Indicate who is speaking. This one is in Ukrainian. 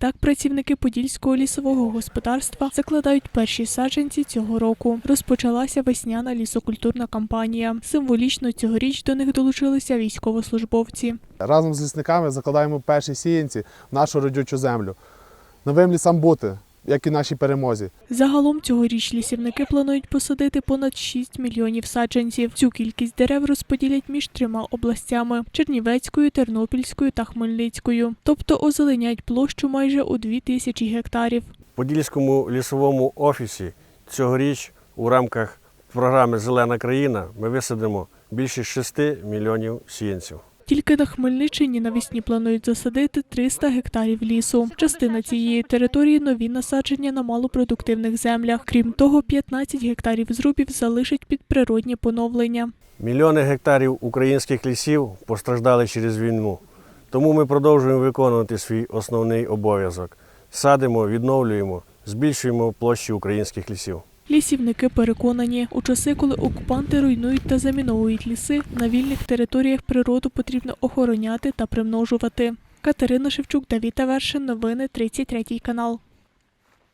Speaker 1: Так працівники Подільського лісового господарства закладають перші саджанці цього року. Розпочалася весняна лісокультурна кампанія. Символічно цьогоріч до них долучилися військовослужбовці.
Speaker 2: Разом з лісниками закладаємо перші сіянці в нашу родючу землю. Новим лісам бути, як і нашій перемозі.
Speaker 1: Загалом цьогоріч лісівники планують посадити понад 6 мільйонів саджанців. Цю кількість дерев розподілять між трьома областями: Чернівецькою, Тернопільською та Хмельницькою. Тобто озеленять площу майже у 2 тисячі гектарів.
Speaker 3: Подільському лісовому офісі цьогоріч у рамках програми Зелена країна ми висадимо більше 6 мільйонів сіянців.
Speaker 1: Тільки на Хмельниччині навесні планують засадити 300 гектарів лісу. Частина цієї території нові насадження на малопродуктивних землях. Крім того, 15 гектарів зрубів залишать під природнє поновлення.
Speaker 3: Мільйони гектарів українських лісів постраждали через війну. Тому ми продовжуємо виконувати свій основний обов'язок. Садимо, відновлюємо, збільшуємо площі українських лісів.
Speaker 1: Лісівники переконані, у часи, коли окупанти руйнують та заміновують ліси, на вільних територіях природу потрібно охороняти та примножувати. Катерина Шевчук, Давіта Вершин, новини 33 канал.